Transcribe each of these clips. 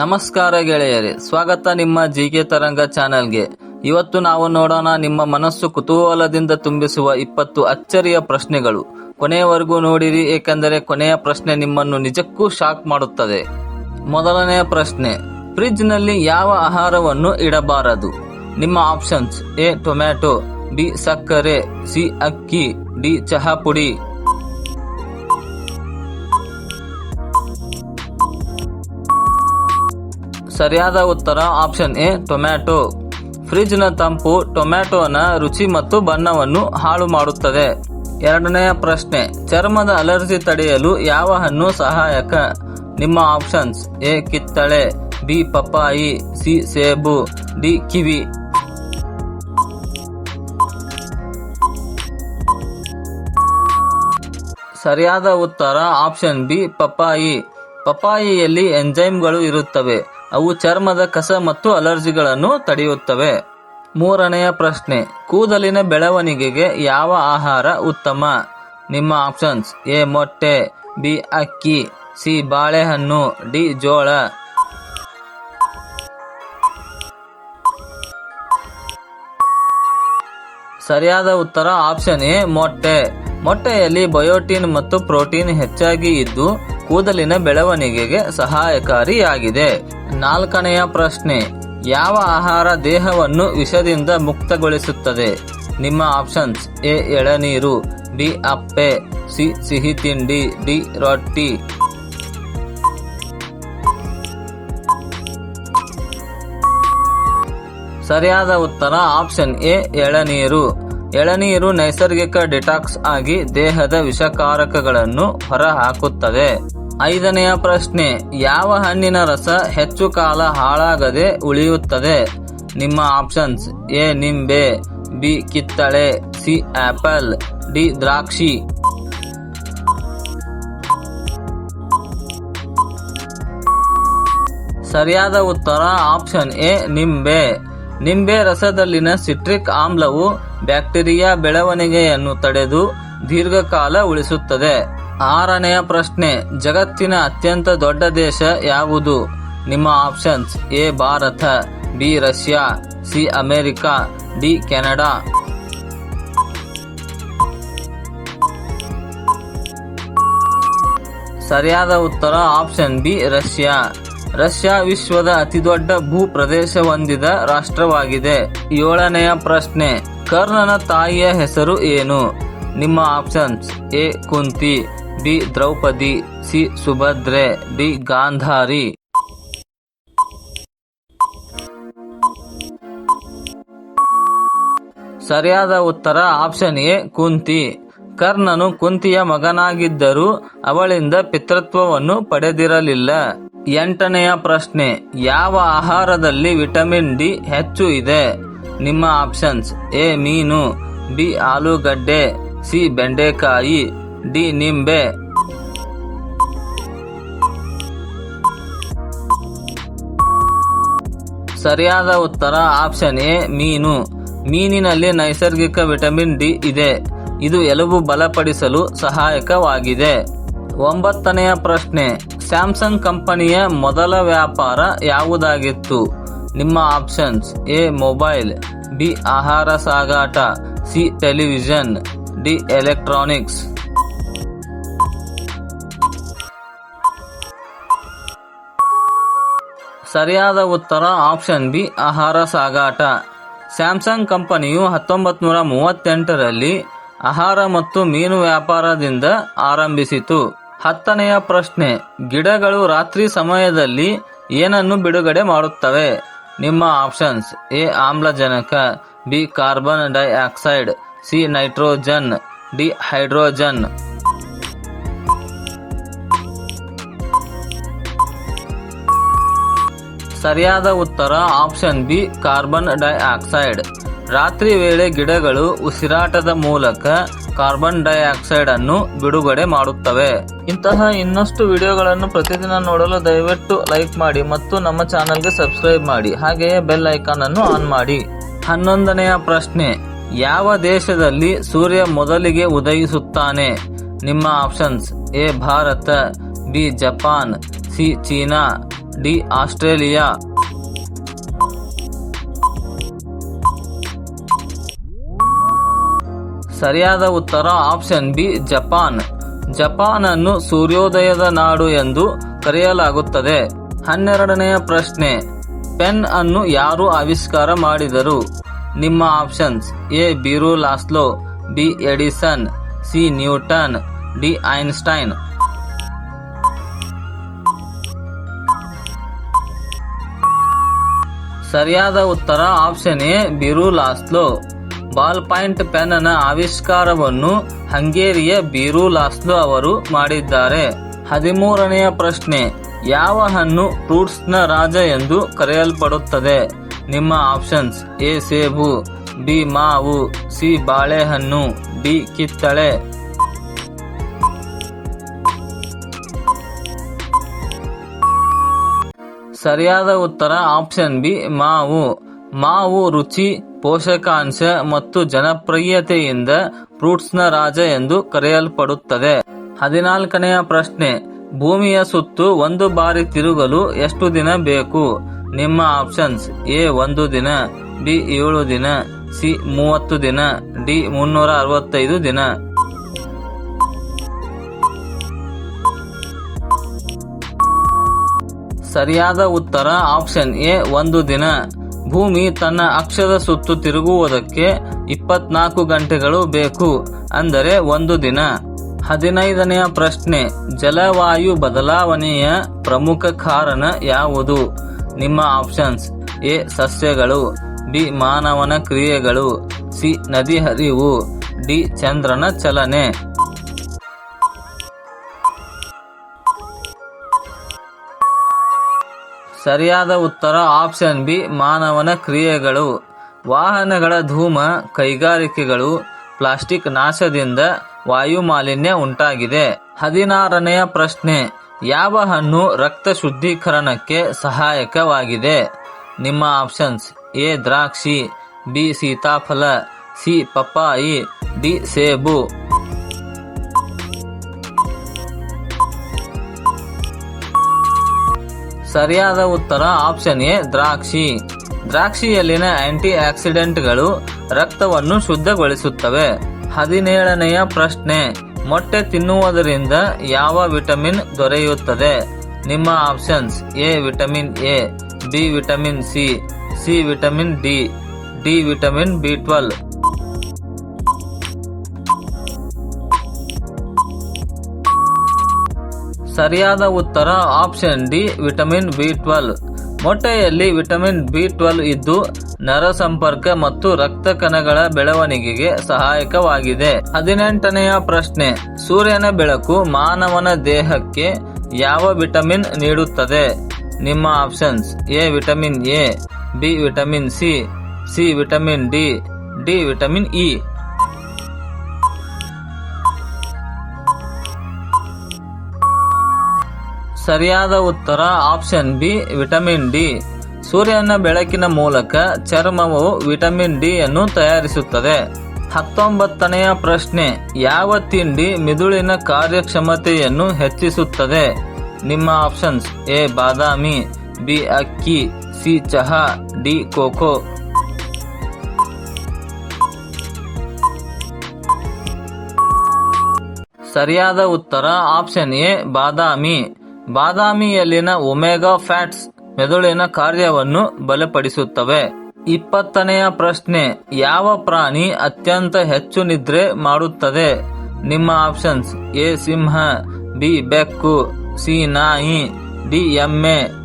ನಮಸ್ಕಾರ ಗೆಳೆಯರೇ, ಸ್ವಾಗತ ನಿಮ್ಮ ಜಿ ಕೆ ತರಂಗ ಚಾನೆಲ್ಗೆ. ಇವತ್ತು ನಾವು ನೋಡೋಣ ನಿಮ್ಮ ಮನಸ್ಸು ಕುತೂಹಲದಿಂದ ತುಂಬಿಸುವ ಇಪ್ಪತ್ತು ಅಚ್ಚರಿಯ ಪ್ರಶ್ನೆಗಳು. ಕೊನೆಯವರೆಗೂ ನೋಡಿರಿ, ಏಕೆಂದರೆ ಕೊನೆಯ ಪ್ರಶ್ನೆ ನಿಮ್ಮನ್ನು ನಿಜಕ್ಕೂ ಶಾಕ್ ಮಾಡುತ್ತದೆ. ಮೊದಲನೆಯ ಪ್ರಶ್ನೆ, ಫ್ರಿಜ್ನಲ್ಲಿ ಯಾವ ಆಹಾರವನ್ನು ಇಡಬಾರದು? ನಿಮ್ಮ ಆಪ್ಷನ್ಸ್, ಎ, ಟೊಮ್ಯಾಟೊ, ಬಿ, ಸಕ್ಕರೆ, ಸಿ, ಅಕ್ಕಿ, ಡಿ, ಚಹಾ ಪುಡಿ. ಸರಿಯಾದ ಉತ್ತರ ಆಪ್ಷನ್ ಎ, ಟೊಮ್ಯಾಟೊ. ಫ್ರಿಜ್ನ ತಂಪು ಟೊಮ್ಯಾಟೊನ ರುಚಿ ಮತ್ತು ಬಣ್ಣವನ್ನು ಹಾಳು ಮಾಡುತ್ತದೆ. ಎರಡನೆಯ ಪ್ರಶ್ನೆ, ಚರ್ಮದ ಅಲರ್ಜಿ ತಡೆಯಲು ಯಾವ ಹಣ್ಣು ಸಹಾಯಕ? ನಿಮ್ಮ ಆಪ್ಷನ್ಸ್ ಎ, ಕಿತ್ತಳೆ, ಬಿ, ಪಪ್ಪಾಯಿ, ಸಿ, ಸೇಬು, ಡಿ, ಕಿವಿ. ಸರಿಯಾದ ಉತ್ತರ ಆಪ್ಷನ್ ಬಿ, ಪಪ್ಪಾಯಿ. ಪಪ್ಪಾಯಿಯಲ್ಲಿ ಎಂಜೈಮ್ಗಳು ಇರುತ್ತವೆ. ಅವು ಚರ್ಮದ ಕಸ ಮತ್ತು ಅಲರ್ಜಿಗಳನ್ನು ತಡೆಯುತ್ತವೆ. ಮೂರನೆಯ ಪ್ರಶ್ನೆ, ಕೂದಲಿನ ಬೆಳವಣಿಗೆಗೆ ಯಾವ ಆಹಾರ ಉತ್ತಮ? ನಿಮ್ಮ ಆಪ್ಷನ್ಸ್, ಎ, ಮೊಟ್ಟೆ, ಬಿ, ಅಕ್ಕಿ, ಸಿ, ಬಾಳೆಹಣ್ಣು, ಡಿ, ಜೋಳ. ಸರಿಯಾದ ಉತ್ತರ ಆಪ್ಷನ್ ಎ, ಮೊಟ್ಟೆ. ಮೊಟ್ಟೆಯಲ್ಲಿ ಬಯೋಟಿನ್ ಮತ್ತು ಪ್ರೋಟೀನ್ ಹೆಚ್ಚಾಗಿ ಇದ್ದು ಕೂದಲಿನ ಬೆಳವಣಿಗೆಗೆ ಸಹಾಯಕಾರಿಯಾಗಿದೆ. ನಾಲ್ಕನೆಯ ಪ್ರಶ್ನೆ, ಯಾವ ಆಹಾರ ದೇಹವನ್ನು ವಿಷದಿಂದ ಮುಕ್ತಗೊಳಿಸುತ್ತದೆ? ನಿಮ್ಮ ಆಪ್ಷನ್ಸ್, ಎ, ಎಳನೀರು, ಬಿ, ಅಪ್ಪೆ, ಸಿ, ಸಿಹಿ ತಿಂಡಿ, ಡಿ, ರೊಟ್ಟಿ. ಸರಿಯಾದ ಉತ್ತರ, ಆಪ್ಷನ್ ಎ, ಎಳನೀರು. ಎಳನೀರು ನೈಸರ್ಗಿಕ ಡಿಟಾಕ್ಸ್ ಆಗಿ ದೇಹದ ವಿಷಕಾರಕಗಳನ್ನು ಹೊರಹಾಕುತ್ತದೆ. ಐದನೆಯ ಪ್ರಶ್ನೆ, ಯಾವ ಹಣ್ಣಿನ ರಸ ಹೆಚ್ಚು ಕಾಲ ಹಾಳಾಗದೆ ಉಳಿಯುತ್ತದೆ? ನಿಮ್ಮ ಆಪ್ಷನ್ಸ್, ಎ, ನಿಂಬೆ, ಬಿ, ಕಿತ್ತಳೆ, ಸಿ, ಆಪಲ್, ಡಿ, ದ್ರಾಕ್ಷಿ. ಸರಿಯಾದ ಉತ್ತರ ಆಪ್ಷನ್ ಎ, ನಿಂಬೆ. ನಿಂಬೆ ರಸದಲ್ಲಿನ ಸಿಟ್ರಿಕ್ ಆಮ್ಲವು ಬ್ಯಾಕ್ಟೀರಿಯಾ ಬೆಳವಣಿಗೆಯನ್ನು ತಡೆದು ದೀರ್ಘಕಾಲ ಉಳಿಸುತ್ತದೆ. ಆರನೆಯ ಪ್ರಶ್ನೆ, ಜಗತ್ತಿನ ಅತ್ಯಂತ ದೊಡ್ಡ ದೇಶ ಯಾವುದು? ನಿಮ್ಮ options, A, Bharat, B, Russia, C, America, D, Canada. ಸರಿಯಾದ ಉತ್ತರ, ಆಪ್ಷನ್ ಬಿ, ರಷ್ಯಾ. ರಷ್ಯಾ ವಿಶ್ವದ ಅತಿದೊಡ್ಡ ಭೂ ಪ್ರದೇಶ ಹೊಂದಿದ ರಾಷ್ಟ್ರವಾಗಿದೆ. ಏಳನೆಯ ಪ್ರಶ್ನೆ, ಕರ್ಣನ ತಾಯಿಯ ಹೆಸರು ಏನು? ನಿಮ್ಮ options, A, Kunti. B Draupadi, C Subhadra, D Gandhari. ಸರಿಯಾದ ಉತ್ತರ ಆಪ್ಷನ್ ಎ, ಕುಂತಿ. ಕರ್ಣನು ಕುಂತಿಯ ಮಗನಾಗಿದ್ದರೂ ಅವಳಿಂದ ಪಿತೃತ್ವವನ್ನು ಪಡೆದಿರಲಿಲ್ಲ. ಎಂಟನೆಯ ಪ್ರಶ್ನೆ, ಯಾವ ಆಹಾರದಲ್ಲಿ ವಿಟಮಿನ್ ಡಿ ಹೆಚ್ಚು ಇದೆ? ನಿಮ್ಮ ಆಪ್ಷನ್ಸ್ ಎ, ಮೀನು, ಬಿ, ಆಲೂಗಡ್ಡೆ, ಸಿ, ಬೆಂಡೆಕಾಯಿ. ಡಿ ನಿಂಬೆ. ಸರಿಯಾದ ಉತ್ತರ ಆಪ್ಷನ್ ಎ, ಮೀನು. ಮೀನಿನಲ್ಲಿ ನೈಸರ್ಗಿಕ ವಿಟಮಿನ್ ಡಿ ಇದೆ. ಇದು ಎಲುಬು ಬಲಪಡಿಸಲು ಸಹಾಯಕವಾಗಿದೆ. ಒಂಬತ್ತನೆಯ ಪ್ರಶ್ನೆ, ಸ್ಯಾಮ್ಸಂಗ್ ಕಂಪನಿಯ ಮೊದಲ ವ್ಯಾಪಾರ ಯಾವುದಾಗಿತ್ತು? ನಿಮ್ಮ ಆಪ್ಷನ್ಸ್ ಎ, ಮೊಬೈಲ್, ಬಿ, ಆಹಾರ ಸಾಗಾಟ, ಸಿ, ಟೆಲಿವಿಷನ್, ಡಿ, ಎಲೆಕ್ಟ್ರಾನಿಕ್ಸ್. ಸರಿಯಾದ ಉತ್ತರ ಆಪ್ಷನ್ ಬಿ, ಆಹಾರ ಸಾಗಾಟ. ಸ್ಯಾಮ್ಸಂಗ್ ಕಂಪನಿಯು ಹತ್ತೊಂಬತ್ತು ನೂರ ಮೂವತ್ತೆಂಟರಲ್ಲಿ ಆಹಾರ ಮತ್ತು ಮೀನು ವ್ಯಾಪಾರದಿಂದ ಆರಂಭಿಸಿತು. ಹತ್ತನೆಯ ಪ್ರಶ್ನೆ, ಗಿಡಗಳು ರಾತ್ರಿ ಸಮಯದಲ್ಲಿ ಏನನ್ನು ಬಿಡುಗಡೆ ಮಾಡುತ್ತವೆ? ನಿಮ್ಮ ಆಪ್ಷನ್ಸ್, ಎ, ಆಮ್ಲಜನಕ, B, carbon dioxide, C, nitrogen, D, hydrogen. ಸರಿಯಾದ ಉತ್ತರ ಆಪ್ಷನ್ ಬಿ, ಕಾರ್ಬನ್ ಡೈಆಕ್ಸೈಡ್. ರಾತ್ರಿ ವೇಳೆ ಗಿಡಗಳು ಉಸಿರಾಟದ ಮೂಲಕ ಕಾರ್ಬನ್ ಡೈಆಕ್ಸೈಡ್ ಅನ್ನು ಬಿಡುಗಡೆ ಮಾಡುತ್ತವೆ. ಇಂತಹ ಇನ್ನಷ್ಟು ವಿಡಿಯೋಗಳನ್ನು ಪ್ರತಿದಿನ ನೋಡಲು ದಯವಿಟ್ಟು ಲೈಕ್ ಮಾಡಿ ಮತ್ತು ನಮ್ಮ ಚಾನಲ್ಗೆ ಸಬ್ಸ್ಕ್ರೈಬ್ ಮಾಡಿ. ಹಾಗೆಯೇ ಬೆಲ್ ಐಕಾನ್ ಅನ್ನು ಆನ್ ಮಾಡಿ. ಹನ್ನೊಂದನೆಯ ಪ್ರಶ್ನೆ, ಯಾವ ದೇಶದಲ್ಲಿ ಸೂರ್ಯ ಮೊದಲಿಗೆ ಉದಯಿಸುತ್ತಾನೆ? ನಿಮ್ಮ options A, Bharat, B, Japan, C, China. D Australia. ಸರಿಯಾದ ಉತ್ತರ ಆಪ್ಷನ್ ಬಿ, ಜಪಾನ್. ಜಪಾನ್ ಅನ್ನು ಸೂರ್ಯೋದಯದ ನಾಡು ಎಂದು ಕರೆಯಲಾಗುತ್ತದೆ. ಹನ್ನೆರಡನೆಯ ಪ್ರಶ್ನೆ, ಪೆನ್ ಅನ್ನು ಯಾರು ಆವಿಷ್ಕಾರ ಮಾಡಿದರು? ನಿಮ್ಮ options, A, Biro Laszlo, B, Edison, C, Newton, D, Einstein. ಸರಿಯಾದ ಉತ್ತರ option A, Biro Laszlo. Ball point ಪೆನ್ನ ಆವಿಷ್ಕಾರವನ್ನು ಹಂಗೇರಿಯ ಬೀರು ಲಾಸ್ಲೋ ಅವರು ಮಾಡಿದ್ದಾರೆ. ಹದಿಮೂರನೆಯ ಪ್ರಶ್ನೆ, ಯಾವ ಹಣ್ಣು ಫ್ರೂಟ್ಸ್ನ ರಾಜ ಎಂದು ಕರೆಯಲ್ಪಡುತ್ತದೆ? ನಿಮ್ಮ ಆಪ್ಷನ್ಸ್, ಎ ಸೇಬು, ಬಿ ಮಾವು, ಸಿ ಬಾಳೆಹಣ್ಣು, ಡಿ ಕಿತ್ತಳೆ. ಸರಿಯಾದ ಉತ್ತರ ಆಪ್ಷನ್ ಬಿ, ಮಾವು. ಮಾವು ರುಚಿ, ಪೋಷಕಾಂಶ ಮತ್ತು ಜನಪ್ರಿಯತೆಯಿಂದ ಫ್ರೂಟ್ಸ್ನ ರಾಜ ಎಂದು ಕರೆಯಲ್ಪಡುತ್ತದೆ. ಹದಿನಾಲ್ಕನೆಯ ಪ್ರಶ್ನೆ, ಭೂಮಿಯ ಸುತ್ತು ಒಂದು ಬಾರಿ ತಿರುಗಲು ಎಷ್ಟು ದಿನ ಬೇಕು? ನಿಮ್ಮ ಆಪ್ಷನ್ಸ್, ಎ, ಒಂದು ದಿನ, ಬಿ, ಏಳು ದಿನ, ಸಿ, ಮೂವತ್ತು ದಿನ, ಡಿ, ಮುನ್ನೂರ ಅರವತ್ತೈದು ದಿನ. ಸರಿಯಾದ ಉತ್ತರ ಆಪ್ಷನ್ ಎ, ಒಂದು ದಿನ. ಭೂಮಿ ತನ್ನ ಅಕ್ಷದ ಸುತ್ತು ತಿರುಗುವುದಕ್ಕೆ ಇಪ್ಪತ್ನಾಲ್ಕು ಗಂಟೆಗಳು ಬೇಕು, ಅಂದರೆ ಒಂದು ದಿನ. ಹದಿನೈದನೆಯ ಪ್ರಶ್ನೆ, ಜಲವಾಯು ಬದಲಾವಣೆಯ ಪ್ರಮುಖ ಕಾರಣ ಯಾವುದು? ನಿಮ್ಮ ಆಪ್ಷನ್ಸ್ ಎ, ಸಸ್ಯಗಳು, ಬಿ, ಮಾನವನ ಕ್ರಿಯೆಗಳು, ಸಿ, ನದಿ ಹರಿವು, ಡಿ, ಚಂದ್ರನ ಚಲನೆ. ಸರಿಯಾದ ಉತ್ತರ ಆಪ್ಷನ್ ಬಿ, ಮಾನವನ ಕ್ರಿಯೆಗಳು. ವಾಹನಗಳ ಧೂಮ, ಕೈಗಾರಿಕೆಗಳು, ಪ್ಲಾಸ್ಟಿಕ್ ನಾಶದಿಂದ ವಾಯು ಮಾಲಿನ್ಯ ಉಂಟಾಗಿದೆ. ಹದಿನಾರನೆಯ ಪ್ರಶ್ನೆ, ಯಾವ ಹಣ್ಣು ರಕ್ತ ಶುದ್ಧೀಕರಣಕ್ಕೆ ಸಹಾಯಕವಾಗಿದೆ? ನಿಮ್ಮ ಆಪ್ಷನ್ಸ್ ಎ, ದ್ರಾಕ್ಷಿ, ಬಿ, ಸೀತಾಫಲ, ಸಿ, ಪಪ್ಪಾಯಿ, ಡಿ, ಸೇಬು. ಸರಿಯಾದ ಉತ್ತರ ಆಪ್ಷನ್ ಎ, ದ್ರಾಕ್ಷಿ. ದ್ರಾಕ್ಷಿಯಲ್ಲಿನ ಆಂಟಿ ಆಕ್ಸಿಡೆಂಟ್ಗಳು ರಕ್ತವನ್ನು ಶುದ್ಧಗೊಳಿಸುತ್ತವೆ. ಹದಿನೇಳನೆಯ ಪ್ರಶ್ನೆ, ಮೊಟ್ಟೆ ತಿನ್ನುವುದರಿಂದ ಯಾವ ವಿಟಮಿನ್ ದೊರೆಯುತ್ತದೆ? ನಿಮ್ಮ options A, vitamin A, B, vitamin C C, vitamin D D, vitamin B twelve. ಸರಿಯಾದ ಉತ್ತರ option D, vitamin B twelve. ಮೊಟ್ಟೆಯಲ್ಲಿ vitamin B twelve ಇದ್ದು, ನರ ಸಂಪರ್ಕ ಮತ್ತು ರಕ್ತ ಕಣಗಳ ಬೆಳವಣಿಗೆಗೆ ಸಹಾಯಕವಾಗಿದೆ. ಹದಿನೆಂಟನೆಯ ಪ್ರಶ್ನೆ, ಸೂರ್ಯನ ಬೆಳಕು ಮಾನವನ ದೇಹಕ್ಕೆ ಯಾವ ವಿಟಮಿನ್ ನೀಡುತ್ತದೆ? ನಿಮ್ಮ options, A vitamin A, B vitamin C C vitamin D D vitamin E. ಸರಿಯಾದ ಉತ್ತರ ಆಪ್ಷನ್ ಬಿ, ವಿಟಮಿನ್ ಡಿ. ಸೂರ್ಯನ ಬೆಳಕಿನ ಮೂಲಕ ಚರ್ಮವು ವಿಟಮಿನ್ ಡಿ ಅನ್ನು ತಯಾರಿಸುತ್ತದೆ. ಹತ್ತೊಂಬತ್ತನೆಯ ಪ್ರಶ್ನೆ, ಯಾವ ತಿಂಡಿ ಮಿದುಳಿನ ಕಾರ್ಯಕ್ಷಮತೆಯನ್ನು ಹೆಚ್ಚಿಸುತ್ತದೆ? ನಿಮ್ಮ ಆಪ್ಷನ್ಸ್ ಎ, ಬಾದಾಮಿ, ಬಿ, ಅಕ್ಕಿ, ಸಿ, ಚಹಾ, ಡಿ, ಕೋಕೋ. ಸರಿಯಾದ ಉತ್ತರ ಆಪ್ಷನ್ ಎ, ಬಾದಾಮಿ. ಬಾದಾಮಿಯಲ್ಲಿನ ಒಮೆಗಾ ಫ್ಯಾಟ್ಸ್ ಮೆದುಳಿನ ಕಾರ್ಯವನ್ನು ಬಲಪಡಿಸುತ್ತವೆ. ಇಪ್ಪತ್ತನೆಯ ಪ್ರಶ್ನೆ, ಯಾವ ಪ್ರಾಣಿ ಅತ್ಯಂತ ಹೆಚ್ಚು ನಿದ್ರೆ ಮಾಡುತ್ತದೆ? ನಿಮ್ಮ ಆಪ್ಷನ್ಸ್, ಎ, ಸಿಂಹ, ಬಿ, ಬೆಕ್ಕು, ಸಿ, ನಾಯಿ, ಡಿ, ಎಮ್ಮೆ.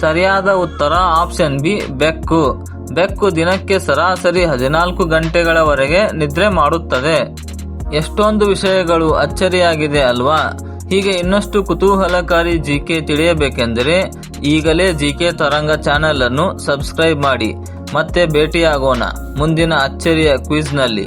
ಸರಿಯಾದ ಉತ್ತರ ಆಪ್ಷನ್ ಬಿ, ಬೆಕ್ಕು. ಬೆಕ್ಕು ದಿನಕ್ಕೆ ಸರಾಸರಿ ಹದಿನಾಲ್ಕು ಗಂಟೆಗಳವರೆಗೆ ನಿದ್ರೆ ಮಾಡುತ್ತದೆ. ಎಷ್ಟೊಂದು ವಿಷಯಗಳು ಅಚ್ಚರಿಯಾಗಿದೆ ಅಲ್ವಾ? ಹೀಗೆ ಇನ್ನಷ್ಟು ಕುತೂಹಲಕಾರಿ ಜಿ ಕೆ ತಿಳಿಯಬೇಕೆಂದರೆ ಈಗಲೇ ಜಿ ಕೆ ತರಂಗ ಚಾನೆಲ್ ಅನ್ನು ಸಬ್ಸ್ಕ್ರೈಬ್ ಮಾಡಿ. ಮತ್ತೆ ಭೇಟಿಯಾಗೋಣ ಮುಂದಿನ ಅಚ್ಚರಿಯ ಕ್ವಿಜ್ನಲ್ಲಿ.